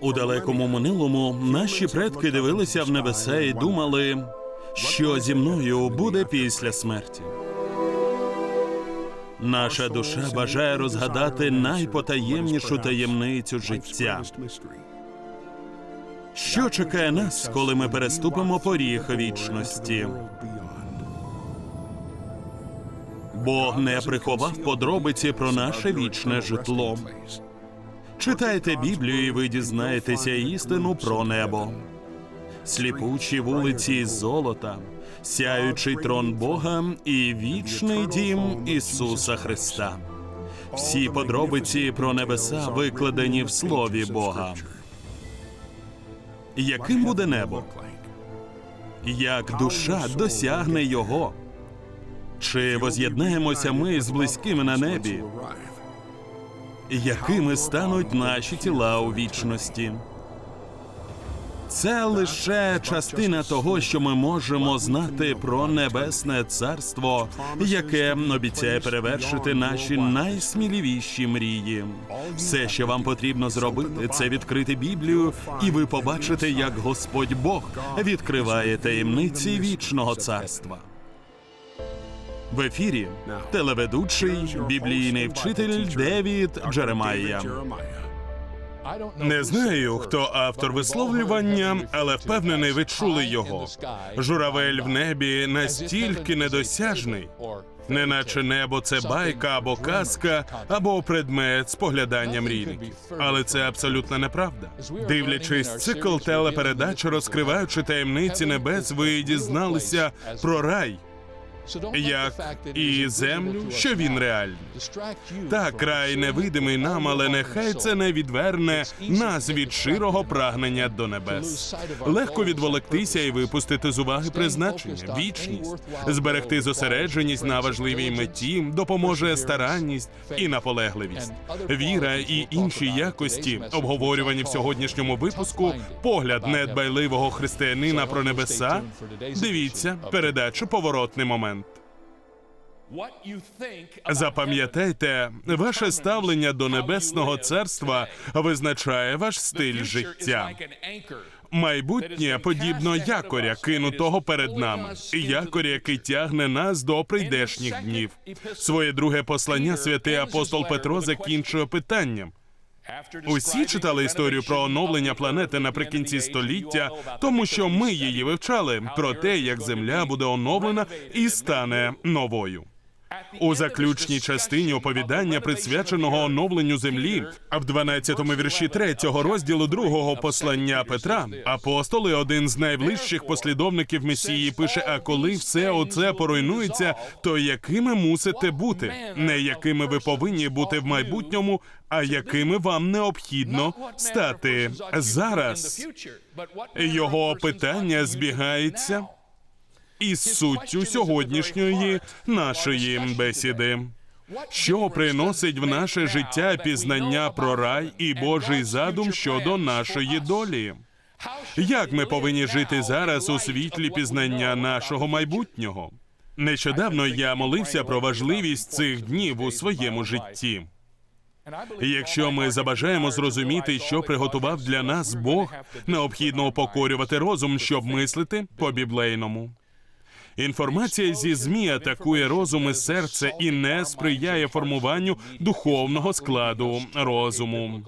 У далекому минулому наші предки дивилися в небеса і думали, що зі мною буде після смерті. Наша душа бажає розгадати найпотаємнішу таємницю життя. Що чекає нас, коли ми переступимо поріг вічності? Бог не приховав подробиці про наше вічне житло. Читайте Біблію, і ви дізнаєтеся істину про небо. Сліпучі вулиці з золота, сяючий трон Бога і вічний дім Ісуса Христа. Всі подробиці про небеса викладені в Слові Бога. Яким буде небо? Як душа досягне його? Чи воз'єднаємося ми з близькими на небі? Якими стануть наші тіла у вічності? Це лише частина того, що ми можемо знати про небесне царство, яке обіцяє перевершити наші найсміливіші мрії. Все, що вам потрібно зробити, це відкрити Біблію, і ви побачите, як Господь Бог відкриває таємниці вічного царства. В ефірі телеведучий біблійний вчитель Девід Джеремайя. Не знаю, хто автор висловлювання, але впевнений, ви чули його. Журавель в небі настільки недосяжний, неначе небо це байка або казка, або предмет споглядання мрійників. Але це абсолютно неправда. Дивлячись цикл телепередач, розкриваючи таємниці небес, ви дізналися про рай. Як і землю, що він реальний. Так, край невидимий нам, але нехай це не відверне нас від широго прагнення до небес. Легко відволектися і випустити з уваги призначення, вічність, зберегти зосередженість на важливій меті допоможе старанність і наполегливість. Віра і інші якості, обговорювані в сьогоднішньому випуску, погляд недбайливого християнина про небеса. Дивіться передачу поворотний момент. Запам'ятайте, ваше ставлення до небесного царства визначає ваш стиль життя. Майбутнє подібно якоря, кинутого перед нами, якоря, який тягне нас до прийдешніх днів. Своє друге послання святий апостол Петро закінчує питанням. Усі читали історію про оновлення планети наприкінці століття, тому що ми її вивчали про те, як Земля буде оновлена і стане новою. У заключній частині оповідання, присвяченого оновленню землі, а в 12-му вірші 3-го розділу другого послання Петра, апостоли, один з найближчих послідовників Месії, пише: А коли все оце поруйнується, то якими мусите бути? Не якими ви повинні бути в майбутньому, а якими вам необхідно стати зараз. Його питання збігається із суттю сьогоднішньої нашої бесіди. Що приносить в наше життя пізнання про рай і Божий задум щодо нашої долі? Як ми повинні жити зараз у світлі пізнання нашого майбутнього? Нещодавно я молився про важливість цих днів у своєму житті. Якщо ми забажаємо зрозуміти, що приготував для нас Бог, необхідно упокорювати розум, щоб мислити по біблейному. Інформація зі змі атакує розум і серце і не сприяє формуванню духовного складу розуму.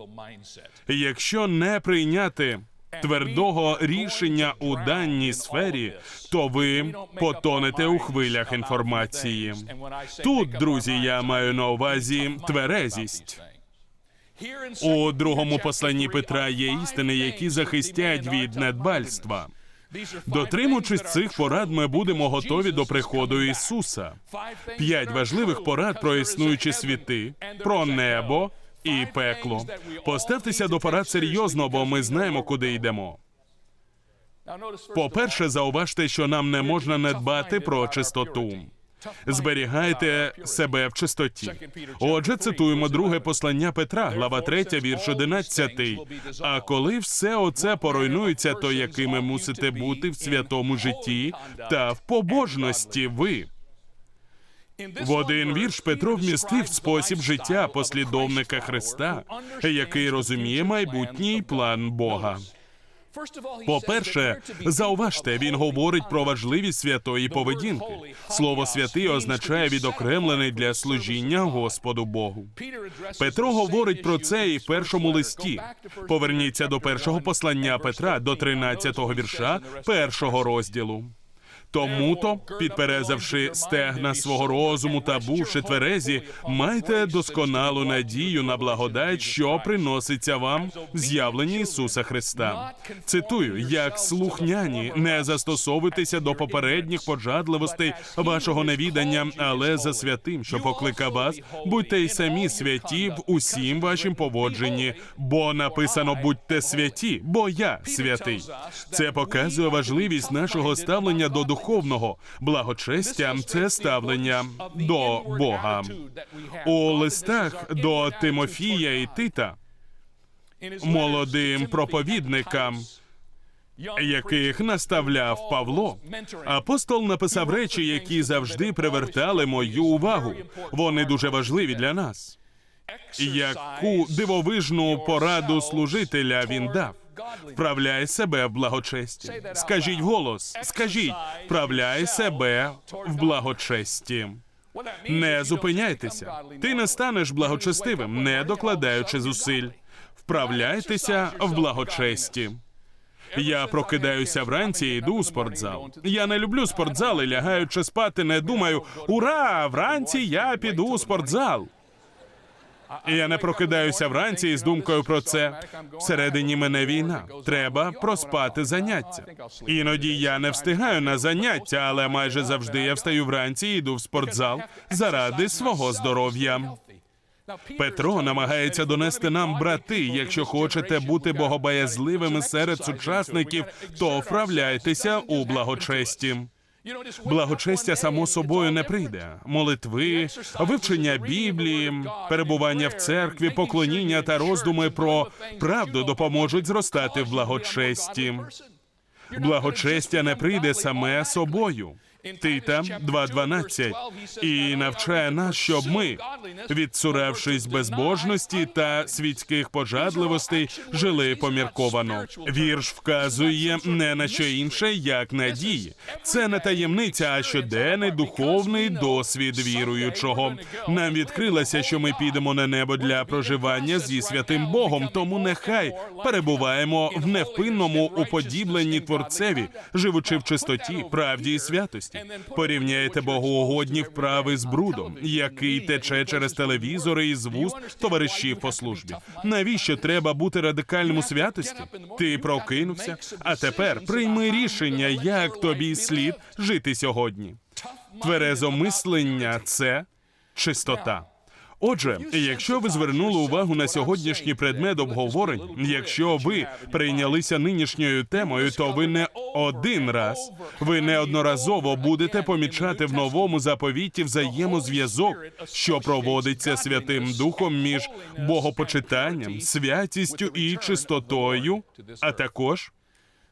Якщо не прийняти твердого рішення у даній сфері, то ви потонете у хвилях інформації. Тут, друзі, я маю на увазі тверезість. У другому посланні Петра є істини, які захистять від недбальства. Дотримуючись цих порад, ми будемо готові до приходу Ісуса. П'ять важливих порад про існуючі світи, про небо і пекло. Поставтеся до порад серйозно, бо ми знаємо, куди йдемо. По-перше, зауважте, що нам не можна не дбати про чистоту. Зберігайте себе в чистоті. Отже, цитуємо друге послання Петра, глава 3, вірш 11. А коли все оце поруйнується, то якими мусите бути в святому житті та в побожності ви? В один вірш Петро вмістив спосіб життя послідовника Христа, який розуміє майбутній план Бога. По-перше, зауважте, він говорить про важливість святої поведінки. Слово святий означає відокремлений для служіння Господу Богу. Петро говорить про це і в першому листі. Поверніться до першого послання Петра до 13-го вірша першого розділу. Тому то, підперезавши стегна свого розуму та бувши тверезі, майте досконалу надію на благодать, що приноситься вам в з'явленні Ісуса Христа. Цитую, як слухняні, не застосовуйтеся до попередніх пожадливостей вашого невідання, але за святим, що покликав вас, будьте й самі святі в усім вашім поводженні, бо написано будьте святі, бо я святий. Це показує важливість нашого ставлення до духовного. Благочестя це ставлення до Бога. У листах до Тимофія і Тита, молодим проповідникам, яких наставляв Павло, апостол написав речі, які завжди привертали мою увагу. Вони дуже важливі для нас. Яку дивовижну пораду служителя він дав? Вправляй себе в благочесті. Скажіть голос, скажіть, вправляй себе в благочесті. Не зупиняйтеся. Ти не станеш благочестивим, не докладаючи зусиль. Вправляйтеся в благочесті. Я прокидаюся вранці і йду у спортзал. Я не люблю спортзал і лягаючи спати, не думаю, ура! Вранці я піду у спортзал. І я не прокидаюся вранці із думкою про це. Всередині мене війна. Треба проспати заняття. Іноді я не встигаю на заняття, але майже завжди я встаю вранці і йду в спортзал заради свого здоров'я. Петро намагається донести нам, брати, якщо хочете бути богобоязливими серед сучасників, то вправляйтеся у благочесті. Благочестя само собою не прийде. Молитви, вивчення Біблії, перебування в церкві, поклоніння та роздуми про правду допоможуть зростати в благочесті. Благочестя не прийде саме собою. Тита 2.12 і навчає нас, щоб ми, відсуравшись безбожності та світських пожадливостей, жили помірковано. Вірш вказує не на що інше, як на дії. Це не таємниця, а щоденний духовний досвід віруючого. Нам відкрилося, що ми підемо на небо для проживання зі святим Богом. Тому нехай перебуваємо в невпинному уподібленні творцеві, живучи в чистоті, правді і святості. Порівняєте богоугодні вправи з брудом, який тече через телевізори і з вуст товаришів по службі. Навіщо треба бути радикальним у святості? Ти прокинувся, а тепер прийми рішення, як тобі слід жити сьогодні. Тверезомислення це чистота. Отже, якщо ви звернули увагу на сьогоднішній предмет обговорень, якщо ви прийнялися нинішньою темою, то ви не один раз, ви неодноразово будете помічати в новому заповіті взаємозв'язок, що проводиться Святим Духом між богопочитанням, святістю і чистотою, а також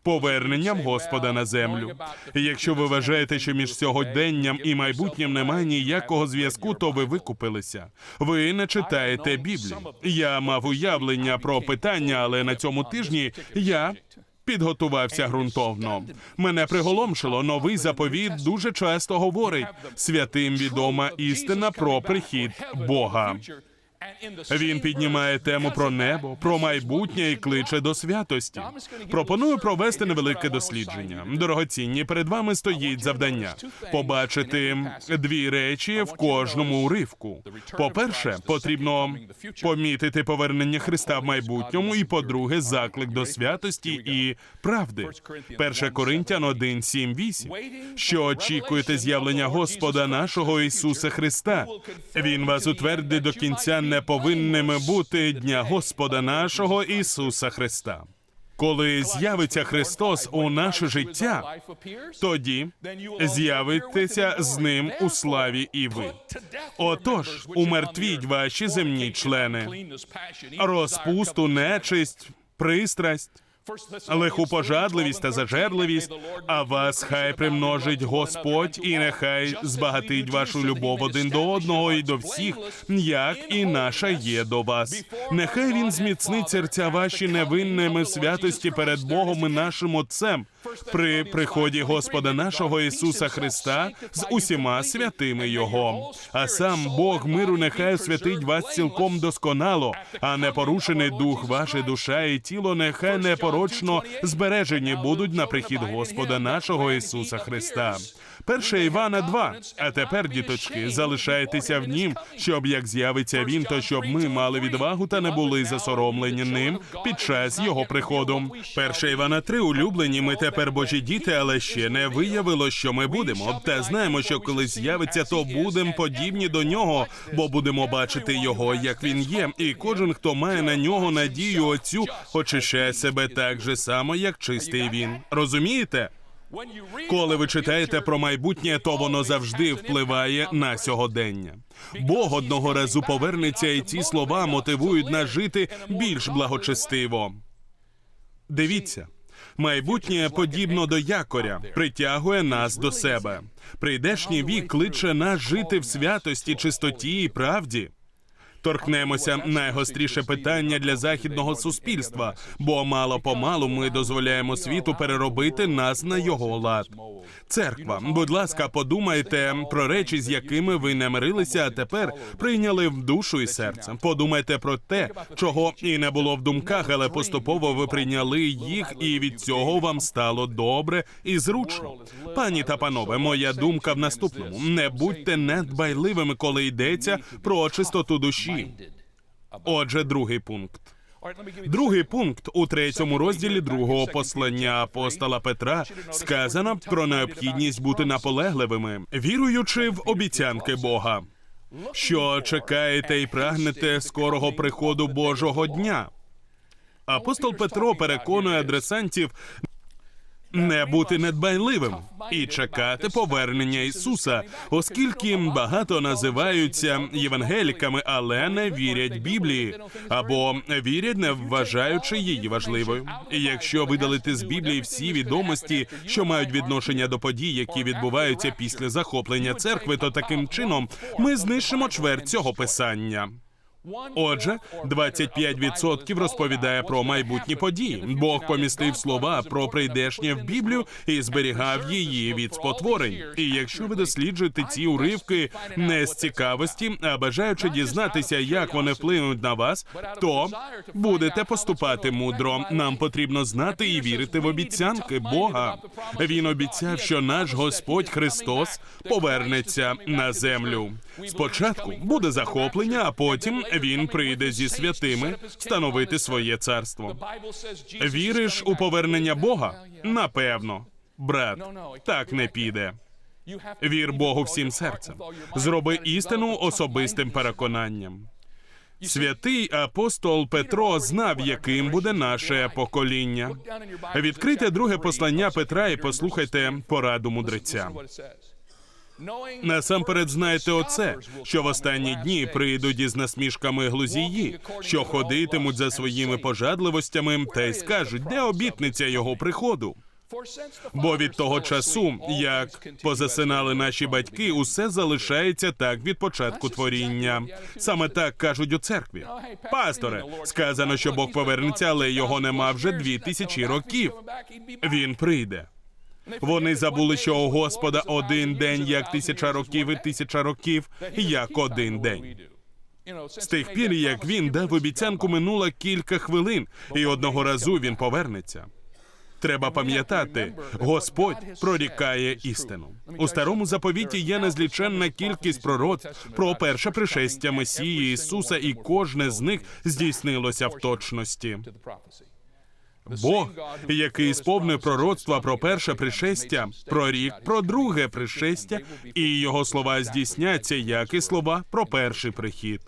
поверненням Господа на землю. Якщо ви вважаєте, що між сьогоденням і майбутнім немає ніякого зв'язку, то ви викупилися. Ви не читаєте Біблію. Я мав уявлення про питання, але на цьому тижні я. Підготувався ґрунтовно. Мене приголомшило. Новий заповіт дуже часто говорить святим відома істина про прихід Бога. Він піднімає тему про небо, про майбутнє і кличе до святості. Пропоную провести невелике дослідження. Дорогоцінні, перед вами стоїть завдання побачити дві речі в кожному уривку. По-перше, потрібно помітити повернення Христа в майбутньому, і по-друге, заклик до святості і правди. 1 Коринтян 1, 7, 8. Що очікуєте з'явлення Господа нашого Ісуса Христа? Він вас утвердить до кінця не повинними бути дня Господа нашого Ісуса Христа. Коли з'явиться Христос у наше життя, тоді з'явитеся з ним у славі і ви. Отож, умертвіть ваші земні члени, розпусту, нечисть, пристрасть, лиху пожадливість та зажерливість, а вас хай примножить Господь, і нехай збагатить вашу любов один до одного і до всіх, як і наша є до вас. Нехай він зміцнить серця ваші невинними святості перед Богом і нашим Отцем при приході Господа нашого Ісуса Христа з усіма святими Його. А сам Бог миру нехай святить вас цілком досконало, а непорушений дух, ваша душа і тіло нехай непорочно збережені будуть на прихід Господа нашого Ісуса Христа. Перше Івана 2. А тепер, діточки, залишайтеся в нім, щоб як з'явиться він, то щоб ми мали відвагу та не були засоромлені ним під час його приходу. Перше Івана 3. улюблені. Ми тепер божі діти, але ще не виявило, що ми будемо. Та знаємо, що коли з'явиться, то будемо подібні до нього, бо будемо бачити його, як він є. І кожен, хто має на нього надію оцю, очищає себе так же само, як чистий він. Розумієте? Коли ви читаєте про майбутнє, то воно завжди впливає на сьогодення. Бог одного разу повернеться, і ці слова мотивують нас жити більш благочестиво. Дивіться. Майбутнє подібно до якоря, притягує нас до себе. Прийдешній вік кличе нас жити в святості, чистоті і правді. Торкнемося найгостріше питання для західного суспільства, бо мало помалу ми дозволяємо світу переробити нас на його лад. Церква, будь ласка, подумайте про речі, з якими ви не мирилися, а тепер прийняли в душу і серце. Подумайте про те, чого і не було в думках, але поступово ви прийняли їх, і від цього вам стало добре і зручно. Пані та панове, моя думка в наступному: не будьте недбайливими, коли йдеться про чистоту душі. Отже, другий пункт. Другий пункт у третьому розділі другого послання апостола Петра сказано про необхідність бути наполегливими, віруючи в обіцянки Бога, що чекаєте і прагнете скорого приходу Божого дня. Апостол Петро переконує адресантів не бути недбайливим і чекати повернення Ісуса, оскільки багато називаються євангеліками, але не вірять Біблії або вірять, не вважаючи її важливою. Якщо видалити з Біблії всі відомості, що мають відношення до подій, які відбуваються після захоплення церкви, то таким чином ми знищимо чверть цього писання. Отже, 25% розповідає про майбутні події. Бог помістив слова про прийдешнє в Біблію і зберігав її від спотворень. І якщо ви досліджуєте ці уривки не з цікавості, а бажаючи дізнатися, як вони вплинуть на вас, то будете поступати мудро. Нам потрібно знати і вірити в обіцянки Бога. Він обіцяв, що наш Господь Христос повернеться на землю. Спочатку буде захоплення, а потім він прийде зі святими встановити своє царство. Віриш у повернення Бога? Напевно, брат, так не піде. Вір Богу всім серцем. Зроби істину особистим переконанням. Святий апостол Петро знав, яким буде наше покоління. Відкрийте друге послання Петра і послухайте пораду мудреця. Насамперед знаєте оце, що в останні дні прийдуть із насмішками глузії, що ходитимуть за своїми пожадливостями та й скажуть, де обітниця його приходу. Бо від того часу, як позасинали наші батьки, усе залишається так від початку творіння. Саме так кажуть у церкві. Пасторе, сказано, що Бог повернеться, але його нема вже дві тисячі років. Він прийде. Вони забули, що у Господа один день як тисяча років, і тисяча років як один день. З тих пір, як він дав обіцянку, минуло кілька хвилин, і одного разу він повернеться. Треба пам'ятати, Господь прорікає істину. У старому заповіті є незліченна кількість пророцтв про перше пришестя Месії Ісуса, і кожне з них здійснилося в точності. Бог, який сповнив пророцтва про перше пришестя, про рік, про друге пришестя, і його слова здійсняться, як і слова про перший прихід.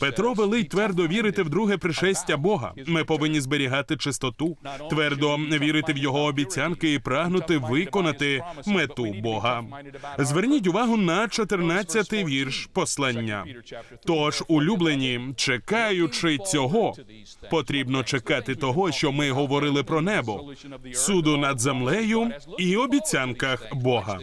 Петро велить твердо вірити в друге пришестя Бога. Ми повинні зберігати чистоту, твердо вірити в його обіцянки і прагнути виконати мету Бога. Зверніть увагу на 14-й вірш послання. Тож, улюблені, чекаючи цього, потрібно чекати того, що ми говорили про небо, суду над землею і обіцянках Бога.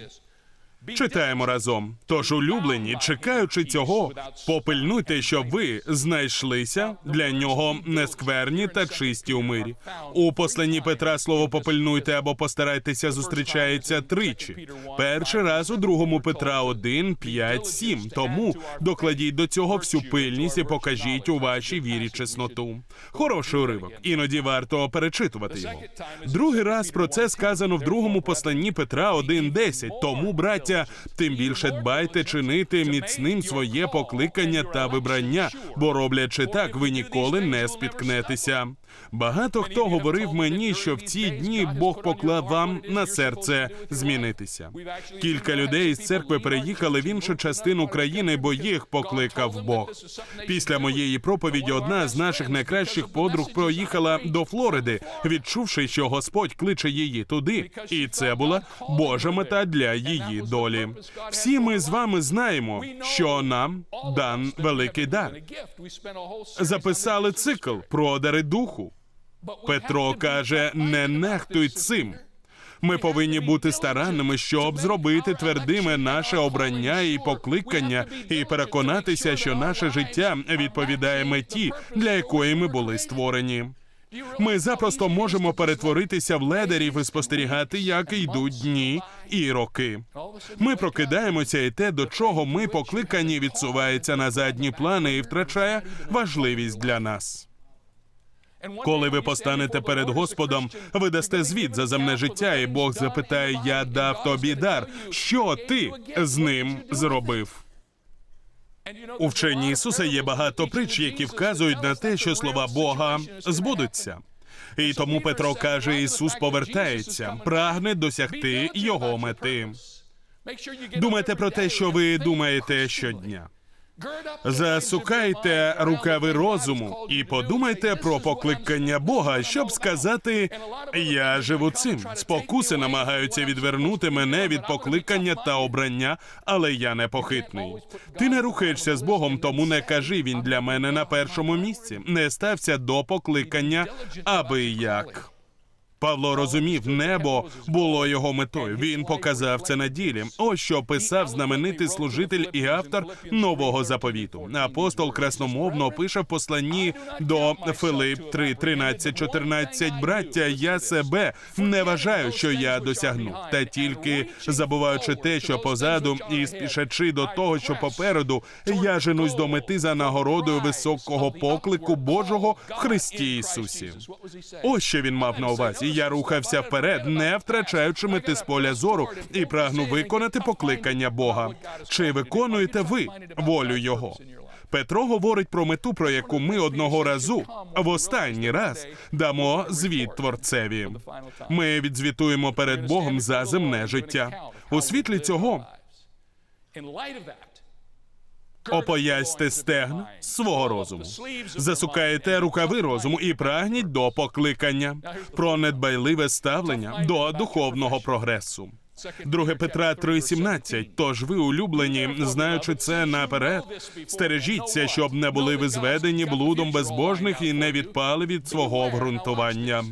Читаємо разом. Тож, улюблені, чекаючи цього, попильнуйте, щоб ви знайшлися для нього нескверні та чисті у мирі. У посланні Петра слово попильнуйте або постарайтеся зустрічається тричі. Перший раз у другому Петра 1, 5, 7. Тому докладіть до цього всю пильність і покажіть у вашій вірі чесноту. Хороший уривок. Іноді варто перечитувати його. Другий раз про це сказано в другому посланні Петра 1.10. Тому, браття, тим більше дбайте чинити міцним своє покликання та вибрання, бо роблячи так, ви ніколи не спіткнетеся. Багато хто говорив мені, що в ці дні Бог поклав вам на серце змінитися. Кілька людей з церкви переїхали в іншу частину країни, бо їх покликав Бог. Після моєї проповіді одна з наших найкращих подруг проїхала до Флориди, відчувши, що Господь кличе її туди, і це була Божа мета для її долі. Всі ми з вами знаємо, що нам дан великий дар. Записали цикл про дари духу. Петро каже: не нехтуй цим. Ми повинні бути старанними, щоб зробити твердими наше обрання і покликання, і переконатися, що наше життя відповідає меті, для якої ми були створені. Ми запросто можемо перетворитися в ледерів і спостерігати, як йдуть дні і роки. Ми прокидаємося, і те, до чого ми покликані, відсувається на задні плани і втрачає важливість для нас. Коли ви постанете перед Господом, ви дасте звіт за земне життя, і Бог запитає: Я дав тобі дар. Що ти з ним зробив? У вченні Ісуса є багато притч, які вказують на те, що слова Бога збудуться. І тому Петро каже: Ісус повертається, прагне досягти його мети. Думайте про те, що ви думаєте щодня. Засукайте рукави розуму і подумайте про покликання Бога, щоб сказати: Я живу цим. Спокуси намагаються відвернути мене від покликання та обрання, але я непохитний. Ти не рухаєшся з Богом, тому не кажи він для мене на першому місці. Не стався до покликання, аби як. Павло розумів, небо було його метою. Він показав це на ділі. Ось що писав знаменитий служитель і автор нового заповіту. Апостол красномовно пише в посланні до Филип 3, 13, 14. Браття, я себе не вважаю, що я досягну, та тільки забуваючи те, що позаду, і спішачи до того, що попереду, я женусь до мети за нагородою високого поклику Божого в Христі Ісусі. Ось що він мав на увазі. Я рухався вперед, не втрачаючи мети з поля зору, і прагну виконати покликання Бога. Чи виконуєте ви волю Його? Петро говорить про мету, про яку ми одного разу в останній раз дамо звіт творцеві. Ми відзвітуємо перед Богом за земне життя. У світлі цього опоясьте стегна свого розуму, засукаєте рукави розуму і прагніть до покликання про недбайливе ставлення до духовного прогресу. Друге Петра 3,17. Тож ви, улюблені, знаючи це наперед, стережіться, щоб не були ви зведені блудом безбожних і не відпали від свого обґрунтування.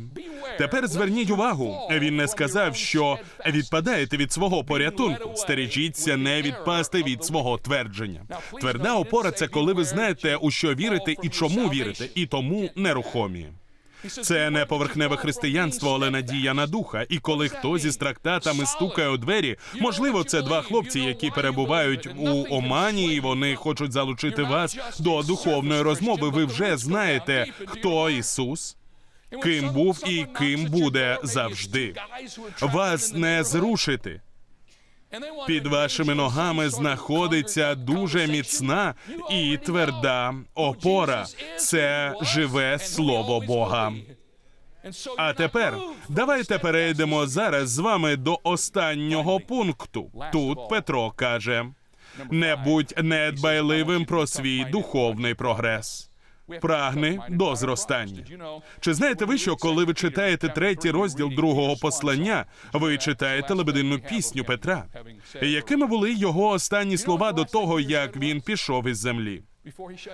Тепер зверніть увагу. Він не сказав, що відпадаєте від свого порятунку. Стережіться не відпасти від свого твердження. Тверда опора це коли ви знаєте, у що вірите і чому вірите, і тому нерухомі. Це не поверхневе християнство, але надія на духа. І коли хтось із трактатами стукає у двері, можливо, це два хлопці, які перебувають у омані, і вони хочуть залучити вас до духовної розмови. Ви вже знаєте, хто Ісус. Ким був і ким буде завжди. Вас не зрушити. Під вашими ногами знаходиться дуже міцна і тверда опора. Це живе слово Бога. А тепер давайте перейдемо зараз з вами до останнього пункту. Тут Петро каже: Не будь недбайливим про свій духовний прогрес. Прагни до зростання. Чи знаєте ви, що коли ви читаєте третій розділ другого послання, ви читаєте лебединну пісню Петра? Якими були його останні слова до того, як він пішов із землі?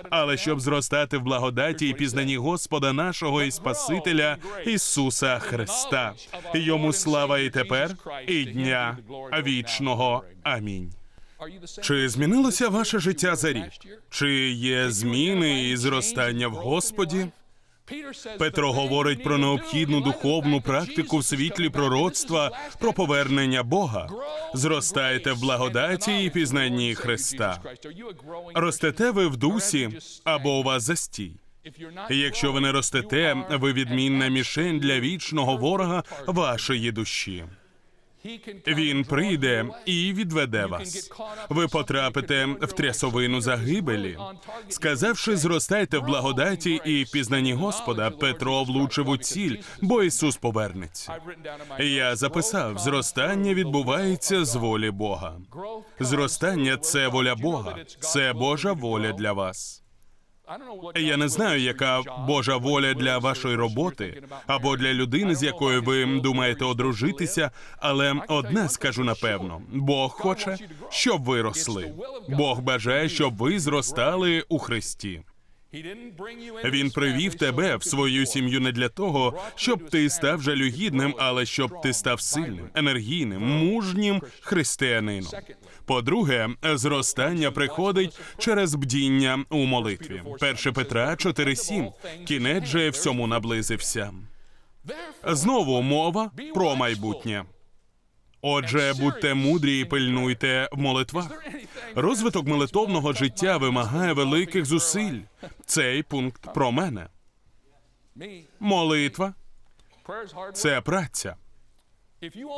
Але щоб зростати в благодаті і пізнанні Господа нашого і Спасителя Ісуса Христа, йому слава і тепер, і дня вічного. Амінь. Чи змінилося ваше життя за рік? Чи є зміни і зростання в Господі? Петро говорить про необхідну духовну практику в світлі пророцтва про повернення Бога. Зростаєте в благодаті і пізнанні Христа. Ростете ви в дусі або у вас застій. І Якщо ви не ростете, ви відмінна мішень для вічного ворога вашої душі. Він прийде і відведе вас. Ви потрапите в трясовину загибелі. Сказавши, зростайте в благодаті і пізнанні Господа, Петро влучив у ціль, бо Ісус повернеться. Я записав: зростання відбувається з волі Бога. Зростання це воля Бога, це Божа воля для вас. Я не знаю, яка Божа воля для вашої роботи або для людини, з якою ви думаєте одружитися, але одне скажу напевно: Бог хоче, щоб ви росли. Бог бажає, щоб ви зростали у Христі. Він привів тебе в свою сім'ю не для того, щоб ти став жалюгідним, але щоб ти став сильним, енергійним, мужнім християнином. По-друге, зростання приходить через бдіння у молитві. 1 Петра 4.7. Кінець же всьому наблизився. Знову мова про майбутнє. Отже, будьте мудрі і пильнуйте в молитвах. Розвиток молитовного життя вимагає великих зусиль. Цей пункт про мене. Молитва це праця.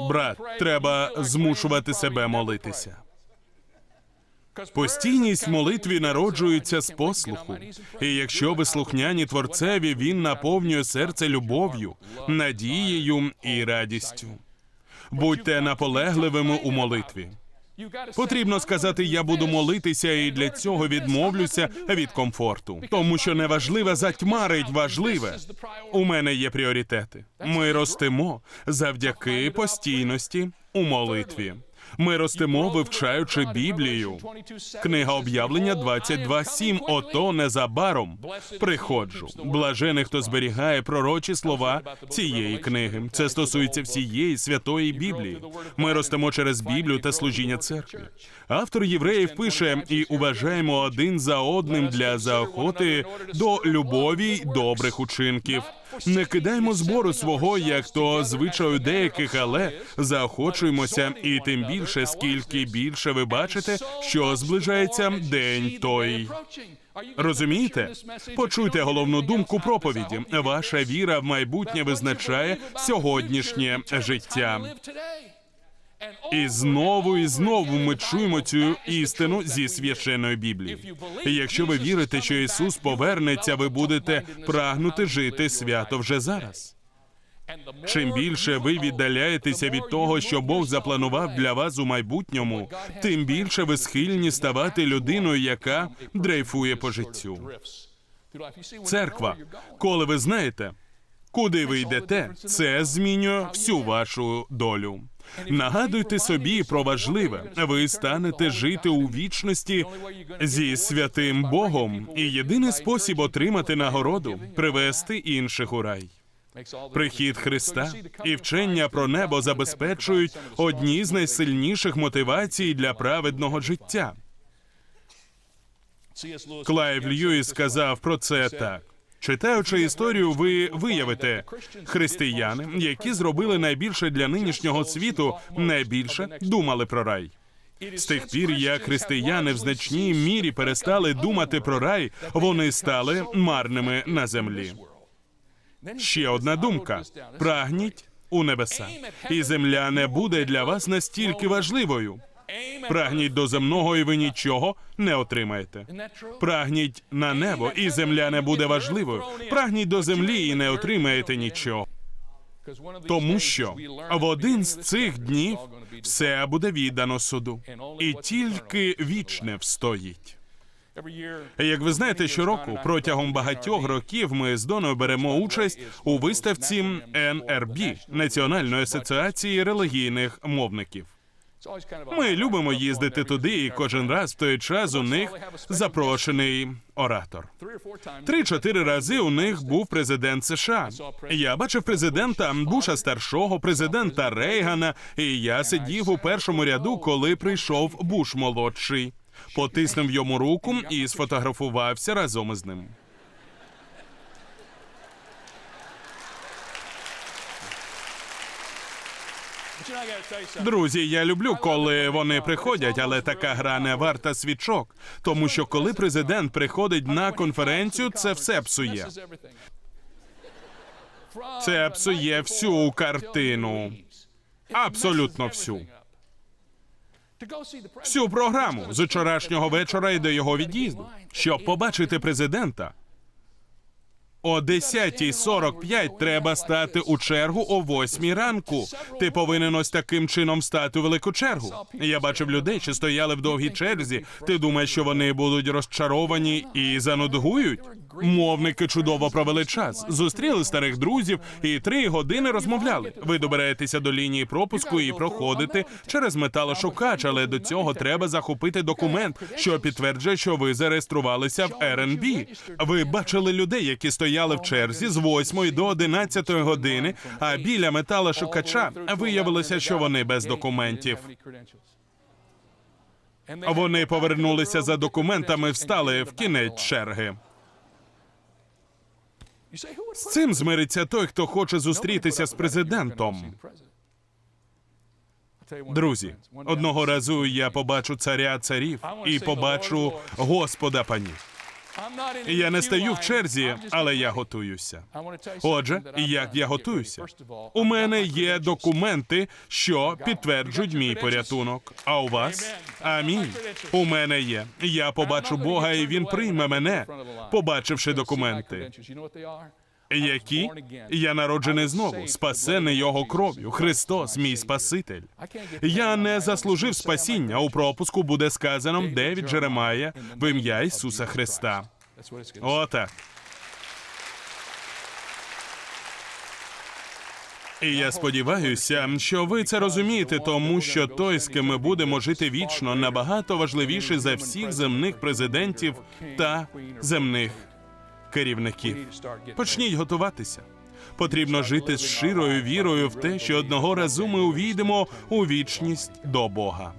Брат, треба змушувати себе молитися. Постійність молитві народжується з послуху. І якщо ви слухняні творцеві, він наповнює серце любов'ю, надією і радістю. Будьте наполегливими у молитві. Потрібно сказати, я буду молитися, і для цього відмовлюся від комфорту, тому що неважливе затьмарить важливе. У мене є пріоритети. Ми ростемо завдяки постійності у молитві. Ми ростемо, вивчаючи Біблію. Книга об'явлення 22.7. Ото незабаром приходжу. Блажений, хто зберігає пророчі слова цієї книги. Це стосується всієї святої Біблії. Ми ростемо через Біблію та служіння церкви. Автор євреїв пише і уважаємо один за одним для заохоти до любові й добрих учинків. Не кидаймо збору свого, як то звичаю деяких, але заохочуємося, і тим більше, скільки більше ви бачите, що зближається день той. Розумієте? Почуйте головну думку проповіді. Ваша віра в майбутнє визначає сьогоднішнє життя. І знову і знову ми чуємо цю істину зі священної Біблії. Якщо ви вірите, що Ісус повернеться, ви будете прагнути жити свято вже зараз. Чим більше ви віддаляєтеся від того, що Бог запланував для вас у майбутньому, тим більше ви схильні ставати людиною, яка дрейфує по життю. Церква, коли ви знаєте, куди ви йдете, це змінює всю вашу долю. Нагадуйте собі про важливе. Ви станете жити у вічності зі святим Богом, і єдиний спосіб отримати нагороду привести інших у рай. Прихід Христа і вчення про небо забезпечують одні з найсильніших мотивацій для праведного життя. Клайв Льюіс сказав про це так. Читаючи історію, ви виявите християни, які зробили найбільше для нинішнього світу, найбільше думали про рай. З тих пір, як християни в значній мірі перестали думати про рай, вони стали марними на землі. Ще одна думка: прагніть у небеса, і земля не буде для вас настільки важливою. Прагніть до земного, і ви нічого не отримаєте. Прагніть на небо, і земля не буде важливою. Прагніть до землі і не отримаєте нічого. Тому що в один з цих днів все буде віддано суду, і тільки вічне встоїть. Як ви знаєте, щороку протягом багатьох років ми з Доною беремо участь у виставці NRB – Національної асоціації релігійних мовників. Ми любимо їздити туди, і кожен раз в той час у них запрошений оратор. Три-чотири рази у них був президент США. Я бачив президента Буша старшого, президента Рейгана, і я сидів у першому ряду, коли прийшов Буш молодший. Потиснув йому руку і сфотографувався разом із ним. Друзі, я люблю, коли вони приходять, але така гра не варта свічок. Тому що коли президент приходить на конференцію, це все псує. Це псує всю картину. Абсолютно всю. Всю програму з вчорашнього вечора і до його від'їзду. Щоб побачити президента. О 10.45 треба стати у чергу о 8 ранку. Ти повинен ось таким чином стати у велику чергу. Я бачив людей, що стояли в довгій черзі. Ти думаєш, що вони будуть розчаровані і занудгують? Мовники чудово провели час. Зустріли старих друзів і три години розмовляли. Ви добираєтеся до лінії пропуску і проходите через металошукач, але до цього треба захопити документ, що підтверджує, що ви зареєструвалися в РНБ. Ви бачили людей, які стояли в черзі з 8 до 11 години, а біля металошукача виявилося, що вони без документів. Вони повернулися за документами, встали в кінець черги. З цим змириться той, хто хоче зустрітися з президентом. Друзі, одного разу я побачу царя царів і побачу Господа панів. Я не стаю в черзі, але я готуюся. Отже, як я готуюся? У мене є документи, що підтверджують мій порятунок. А у вас? Амінь. У мене є. Я побачу Бога, і він прийме мене, побачивши документи. Які я народжений знову, спасений його кров'ю. Христос, мій Спаситель. Я не заслужив спасіння. У пропуску буде сказано, де від Жеремая в ім'я Ісуса Христа. Отак. І я сподіваюся, що ви це розумієте, тому що той, з ким ми будемо жити вічно, набагато важливіший за всіх земних президентів та земних керівників. Почніть готуватися. Потрібно жити з широю вірою в те, що одного разу ми увійдемо у вічність до Бога.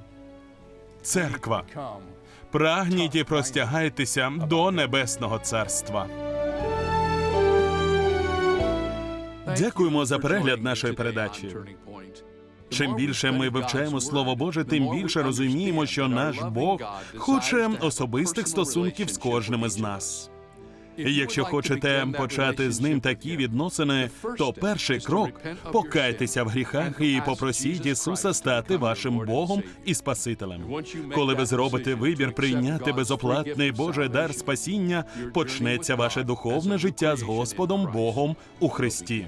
Церква. Прагніть і простягайтеся до небесного царства. Дякуємо за перегляд нашої передачі. Чим більше ми вивчаємо Слово Боже, тим більше розуміємо, що наш Бог хоче особистих стосунків з кожним із нас. Якщо хочете почати з ним такі відносини, то перший крок покайтеся в гріхах і попросіть Ісуса стати вашим Богом і Спасителем. Коли ви зробите вибір прийняти безоплатний Божий дар спасіння, почнеться ваше духовне життя з Господом Богом у Христі.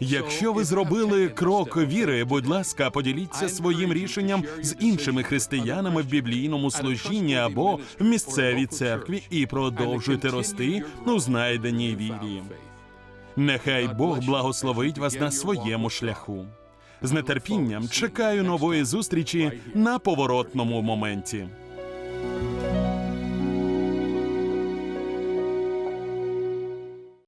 Якщо ви зробили крок віри, будь ласка, поділіться своїм рішенням з іншими християнами в біблійному служінні або в місцевій церкві і продовжуйте рости у знайденій вірі. Нехай Бог благословить вас на своєму шляху. З нетерпінням чекаю нової зустрічі на поворотному моменті.